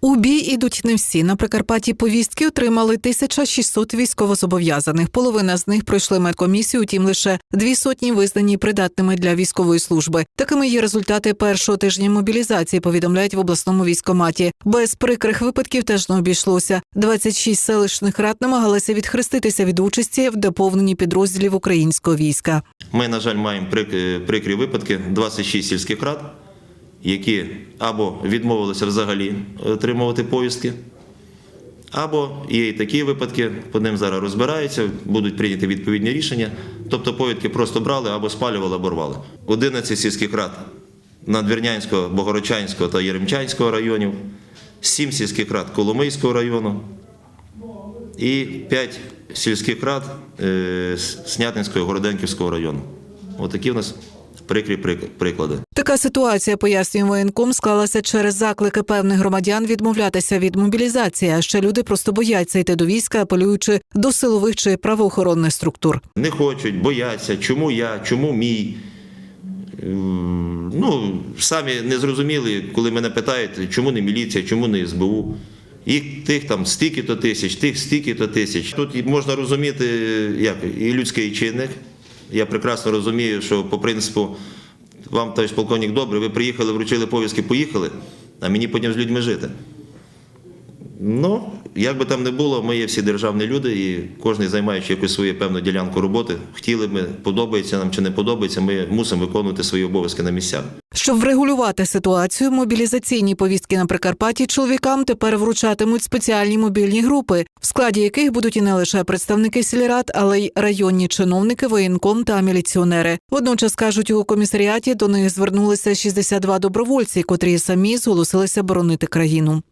У бій ідуть не всі. На Прикарпатті повістки отримали 1600 військовозобов'язаних. Половина з них пройшли медкомісію, утім лише дві сотні визнані придатними для військової служби. Такими є результати першого тижня мобілізації. Повідомляють в обласному військоматі. Без прикрих випадків теж не обійшлося. 26 селищних рад намагалися відхреститися від участі в доповненні підрозділів українського війська. Ми, на жаль, маємо прик- прикрі випадки 26 сільських рад, які або відмовилися взагалі отримувати повістки, або є і такі випадки, по ним зараз розбираються, будуть прийняті відповідні рішення. Тобто повістки просто брали або спалювали, або рвали. 11 сільських рад Надвірнянського, Богородчанського та Єремчанського районів, 7 сільських рад Коломийського району, і 5 сільських рад е, Снятинського і Городенківського району. Отакі в нас прикрі приклади. Така ситуація, пояснює воєнком, склалася через заклики певних громадян відмовлятися від мобілізації. А ще люди просто бояться йти до війська, апелюючи до силових чи правоохоронних структур. Не хочуть, бояться, чому я, чому мій. Ем, Ну, самі не зрозуміли, коли мене питають, чому не міліція, чому не СБУ. Їх тих там стільки-то тисяч, тих стільки-то тисяч. Тут можна розуміти як, і людський чинник. Я прекрасно розумію, що по принципу вам, товариш полковник, добре, ви приїхали, вручили повістки, поїхали, а мені потім з людьми жити. Ну, як би там не було, ми є всі державні люди, і кожен займаючи якусь свою певну ділянку роботи, хотіли ми, подобається нам чи не подобається, ми мусимо виконувати свої обов'язки на місцях. Щоб врегулювати ситуацію, мобілізаційні повістки на Прикарпатті чоловікам тепер вручатимуть спеціальні мобільні групи, в складі яких будуть і не лише представники сільрад, але й районні чиновники, воєнком та міліціонери. Водночас кажуть, у комісаріаті до них звернулися 62 добровольці, котрі самі зголосилися боронити країну.